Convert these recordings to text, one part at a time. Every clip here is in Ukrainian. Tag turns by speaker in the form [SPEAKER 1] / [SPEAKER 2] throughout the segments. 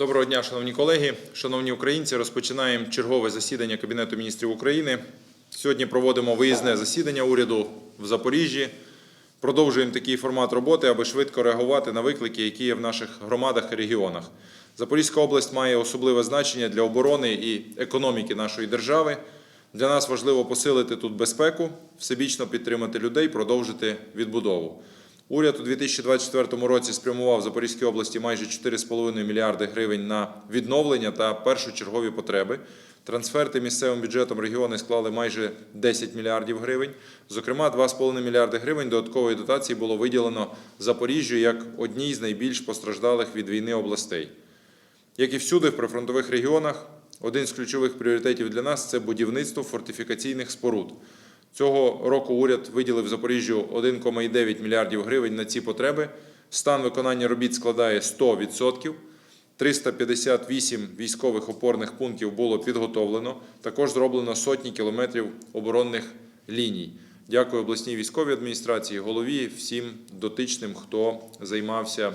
[SPEAKER 1] Доброго дня, шановні колеги, шановні українці. Розпочинаємо чергове засідання Кабінету міністрів України. Сьогодні проводимо виїзне засідання уряду в Запоріжжі. Продовжуємо такий формат роботи, аби швидко реагувати на виклики, які є в наших громадах і регіонах. Запорізька область має особливе значення для оборони і економіки нашої держави. Для нас важливо посилити тут безпеку, всебічно підтримати людей, продовжити відбудову. Уряд у 2024 році спрямував в Запорізькій області майже 4,5 мільярди гривень на відновлення та першочергові потреби. Трансферти місцевим бюджетом регіони склали майже 10 мільярдів гривень. Зокрема, 2,5 мільярди гривень додаткової дотації було виділено Запоріжжю як одній з найбільш постраждалих від війни областей. Як і всюди, в прифронтових регіонах, один з ключових пріоритетів для нас це будівництво фортифікаційних споруд. Цього року уряд виділив Запоріжжю 1,9 мільярдів гривень на ці потреби. Стан виконання робіт складає 100%. 358 військових опорних пунктів було підготовлено. Також зроблено сотні кілометрів оборонних ліній. Дякую обласній військовій адміністрації, голові, всім дотичним, хто займався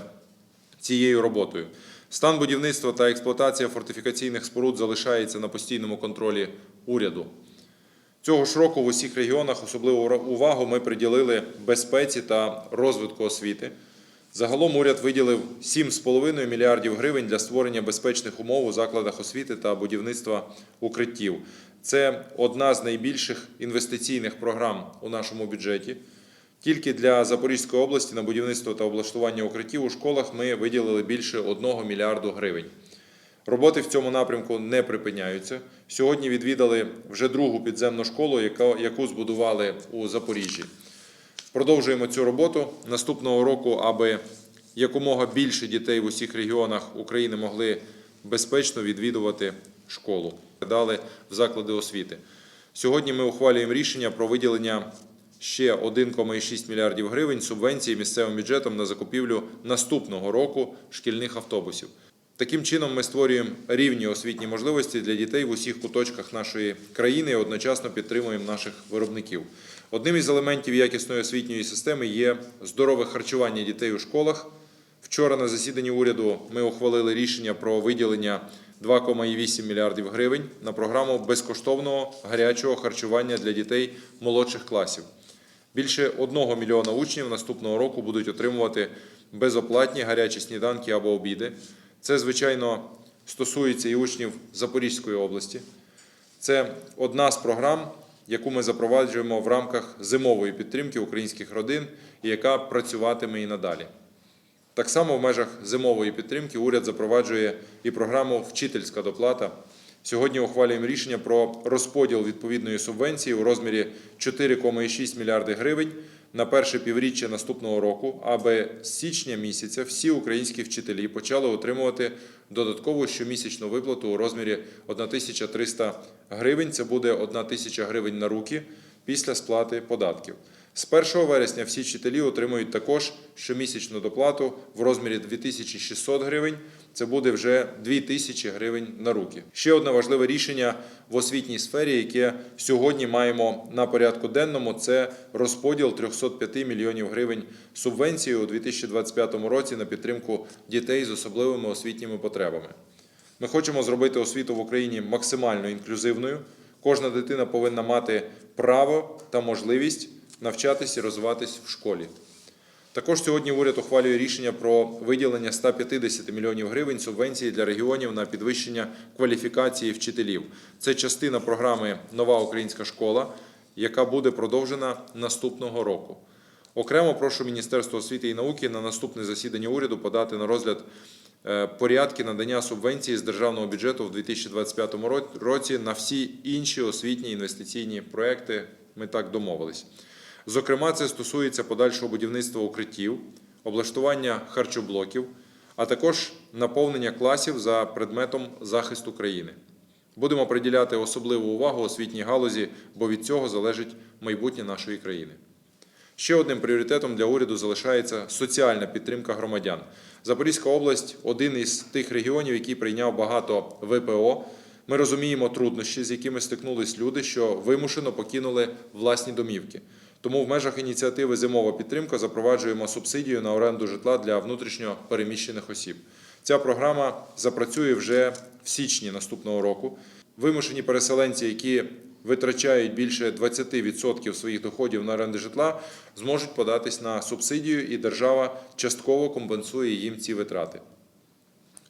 [SPEAKER 1] цією роботою. Стан будівництва та експлуатація фортифікаційних споруд залишається на постійному контролі уряду. Цього ж року в усіх регіонах особливу увагу ми приділили безпеці та розвитку освіти. Загалом уряд виділив 7,5 мільярдів гривень для створення безпечних умов у закладах освіти та будівництва укриттів. Це одна з найбільших інвестиційних програм у нашому бюджеті. Тільки для Запорізької області на будівництво та облаштування укриттів у школах ми виділили більше 1 мільярду гривень. Роботи в цьому напрямку не припиняються. Сьогодні відвідали вже другу підземну школу, яку збудували у Запоріжжі. Продовжуємо цю роботу наступного року, аби якомога більше дітей в усіх регіонах України могли безпечно відвідувати школу. Дали в заклади освіти. Сьогодні ми ухвалюємо рішення про виділення ще 1,6 мільярдів гривень субвенції місцевим бюджетом на закупівлю наступного року шкільних автобусів. Таким чином ми створюємо рівні освітні можливості для дітей в усіх куточках нашої країни і одночасно підтримуємо наших виробників. Одним із елементів якісної освітньої системи є здорове харчування дітей у школах. Вчора на засіданні уряду ми ухвалили рішення про виділення 2,8 мільярдів гривень на програму безкоштовного гарячого харчування для дітей молодших класів. Більше одного мільйона учнів наступного року будуть отримувати безоплатні гарячі сніданки або обіди. Це, звичайно, стосується і учнів Запорізької області. Це одна з програм, яку ми запроваджуємо в рамках зимової підтримки українських родин і яка працюватиме і надалі. Так само в межах зимової підтримки уряд запроваджує і програму Вчительська доплата. Сьогодні ухвалюємо рішення про розподіл відповідної субвенції у розмірі 4,6 мільярди гривень на перше півріччя наступного року, аби з січня місяця всі українські вчителі почали отримувати додаткову щомісячну виплату у розмірі 1300 гривень. Це буде 1000 гривень на руки після сплати податків. З 1 вересня всі вчителі отримують також щомісячну доплату в розмірі 2600 гривень. Це буде вже 2000 гривень на руки. Ще одне важливе рішення в освітній сфері, яке сьогодні маємо на порядку денному, це розподіл 305 мільйонів гривень субвенції у 2025 році на підтримку дітей з особливими освітніми потребами. Ми хочемо зробити освіту в Україні максимально інклюзивною. Кожна дитина повинна мати право та можливість навчатись і розвиватись в школі. Також сьогодні уряд ухвалює рішення про виділення 150 мільйонів гривень субвенції для регіонів на підвищення кваліфікації вчителів. Це частина програми Нова українська школа, яка буде продовжена наступного року. Окремо прошу Міністерство освіти і науки на наступне засідання уряду подати на розгляд порядки надання субвенції з державного бюджету в 2025 ро- році на всі інші освітні інвестиційні проекти. Ми так домовились. Зокрема, це стосується подальшого будівництва укриттів, облаштування харчоблоків, а також наповнення класів за предметом захисту країни. Будемо приділяти особливу увагу освітній галузі, бо від цього залежить майбутнє нашої країни. Ще одним пріоритетом для уряду залишається соціальна підтримка громадян. Запорізька область один із тих регіонів, який прийняв багато ВПО. Ми розуміємо труднощі, з якими стикнулись люди, що вимушено покинули власні домівки. Тому в межах ініціативи Зимова підтримка запроваджуємо субсидію на оренду житла для внутрішньо переміщених осіб. Ця програма запрацює вже в січні наступного року. Вимушені переселенці, які витрачають більше 20% своїх доходів на оренду житла, зможуть податись на субсидію, і держава частково компенсує їм ці витрати.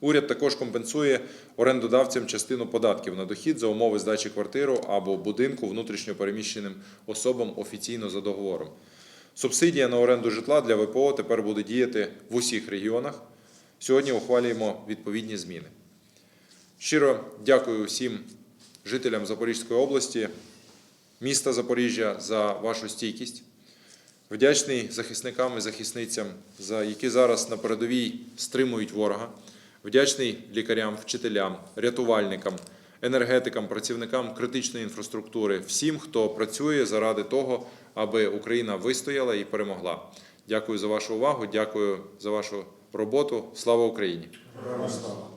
[SPEAKER 1] Уряд також компенсує орендодавцям частину податків на дохід за умови здачі квартиру або будинку внутрішньо переміщеним особам офіційно за договором. Субсидія на оренду житла для ВПО тепер буде діяти в усіх регіонах. Сьогодні ухвалюємо відповідні зміни. Щиро дякую всім жителям Запорізької області, міста Запоріжжя за вашу стійкість. Вдячний захисникам і захисницям, за які зараз на передовій стримують ворога. Вдячний лікарям, вчителям, рятувальникам, енергетикам, працівникам критичної інфраструктури, всім, хто працює заради того, аби Україна вистояла і перемогла. Дякую за вашу увагу, дякую за вашу роботу. Слава Україні!
[SPEAKER 2] Слава!